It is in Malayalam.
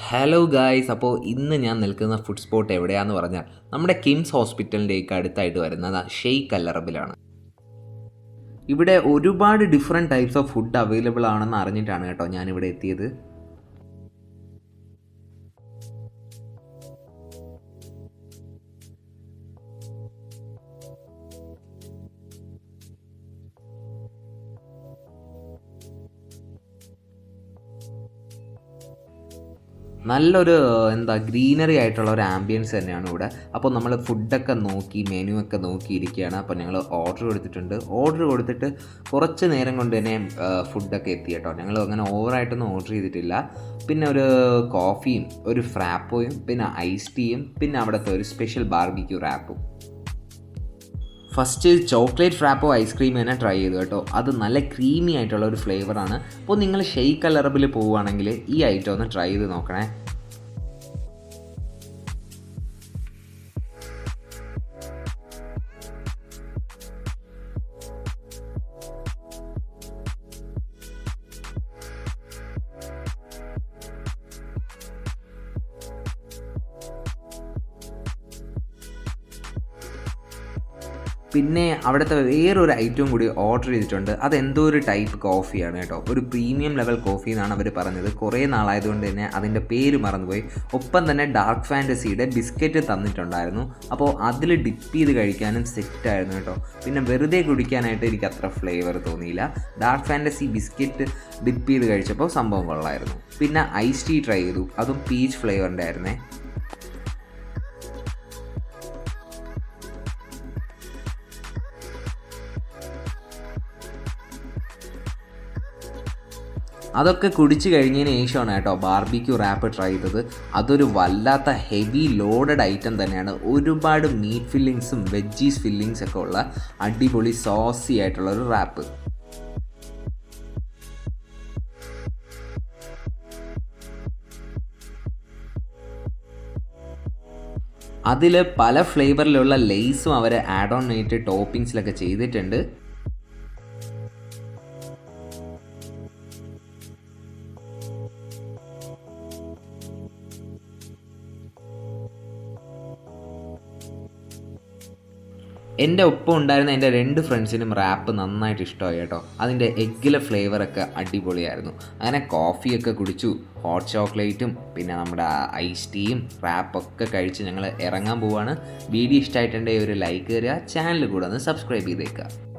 ഹലോ ഗായ്സ് അപ്പോൾ ഇന്ന് ഞാൻ നിൽക്കുന്ന ഫുഡ് സ്പോട്ട് എവിടെയാന്ന് പറഞ്ഞാൽ നമ്മുടെ കിംസ് ഹോസ്പിറ്റലിന്റെയൊക്കെ അടുത്തായിട്ട് വരുന്നത് ഷെയ്ഖ് അല്ലറബിലാണ് ഇവിടെ ഒരുപാട് different types of food available ആണെന്ന് അറിഞ്ഞിട്ടാണ് കേട്ടോ ഞാനിവിടെ എത്തിയത്. നല്ലൊരു എന്താ ഗ്രീനറി ആയിട്ടുള്ള ഒരു ആംബിയൻസ് തന്നെയാണ് ഇവിടെ. അപ്പോൾ നമ്മൾ ഫുഡൊക്കെ നോക്കി മെനു ഒക്കെ നോക്കിയിരിക്കുകയാണ്. അപ്പോൾ ഞങ്ങൾ ഓർഡർ കൊടുത്തിട്ടുണ്ട്. ഓർഡർ കൊടുത്തിട്ട് കുറച്ച് നേരം കൊണ്ട് തന്നെ ഫുഡൊക്കെ എത്തി കേട്ടോ. ഞങ്ങൾ അങ്ങനെ ഓവറായിട്ടൊന്നും ഓർഡർ ചെയ്തിട്ടില്ല. പിന്നെ ഒരു കോഫിയും ഒരു ഫ്രാപ്പോയും പിന്നെ ഐസ് ടീയും പിന്നെ അവിടുത്തെ ഒരു special barbecue റാപ്പും first chocolate frappe ice cream തന്നെ ട്രൈ ചെയ്തു കേട്ടോ. അത് നല്ല ക്രീമി ആയിട്ടുള്ള ഒരു ഫ്ലേവറാണ് അപ്പോൾ നിങ്ങൾ ഷെയ്ക്ക് അലറബിൽ പോവുകയാണെങ്കിൽ ഈ ഐറ്റം ഒന്ന് ട്രൈ ചെയ്ത് നോക്കണേ. പിന്നെ അവിടുത്തെ വേറൊരു ഐറ്റവും കൂടി ഓർഡർ ചെയ്തിട്ടുണ്ട്. അത് എന്തോ ഒരു ടൈപ്പ് കോഫിയാണ് കേട്ടോ. ഒരു പ്രീമിയം ലെവൽ കോഫി എന്നാണ് അവർ പറഞ്ഞത്. കുറേ നാളായതുകൊണ്ട് തന്നെ അതിന്റെ പേര് മറന്നുപോയി. ഒപ്പം തന്നെ ഡാർക്ക് ഫാന്റസിയുടെ ബിസ്ക്കറ്റ് തന്നിട്ടുണ്ടായിരുന്നു. അപ്പോൾ അതിൽ ഡിപ്പ് ചെയ്ത് കഴിക്കാനും സെറ്റായിരുന്നു കേട്ടോ. പിന്നെ വെറുതെ കുടിക്കാനായിട്ട് എനിക്ക് അത്ര ഫ്ലേവർ തോന്നിയില്ല. ഡാർക്ക് ഫാന്റസി ബിസ്ക്കറ്റ് ഡിപ്പ് ചെയ്ത് കഴിച്ചപ്പോൾ സംഭവം കൊള്ളായിരുന്നു. പിന്നെ ഐസ് ടീ ട്രൈ ചെയ്തു. അതും പീച്ച് ഫ്ലേവറിന്റെ ആയിരുന്നേ. അതൊക്കെ കുടിച്ച് കഴിഞ്ഞതിന് ശേഷമാണ് കേട്ടോ ബാർബിക്യൂ റാപ്പ് ട്രൈ ചെയ്തത്. അതൊരു വല്ലാത്ത ഹെവി ലോഡഡ് ഐറ്റം തന്നെയാണ്. ഒരുപാട് മീറ്റ് ഫില്ലിങ്സും വെജീസ് ഫില്ലിങ്സ് ഒക്കെ ഉള്ള അടിപൊളി സോസി ആയിട്ടുള്ള ഒരു റാപ്പ് അതിൽ പല ഫ്ലേവറിലുള്ള ലെയ്സും അവർ ആഡ് ഓൺ ആയിട്ട് ടോപ്പിങ്സിലൊക്കെ ചെയ്തിട്ടുണ്ട്. എന്റെ ഒപ്പം ഉണ്ടായിരുന്ന എന്റെ രണ്ട് ഫ്രണ്ട്സിനും റാപ്പ് നന്നായിട്ട് ഇഷ്ടമായി കേട്ടോ. അതിന്റെ എഗ്ഗിലെ ഫ്ലേവറൊക്കെ അടിപൊളിയായിരുന്നു. അങ്ങനെ കോഫിയൊക്കെ കുടിച്ചു. ഹോട്ട് ചോക്ലേറ്റും പിന്നെ നമ്മുടെ ഐസ് ടീയും റാപ്പൊക്കെ കഴിച്ച് ഞങ്ങൾ ഇറങ്ങാൻ പോവാണ്. വീഡിയോ ഇഷ്ടമായിട്ടുണ്ടെങ്കിൽ ഒരു ലൈക്ക് തരിക ചാനൽ കൂടെ ഒന്ന് സബ്സ്ക്രൈബ് ചെയ്തേക്കുക.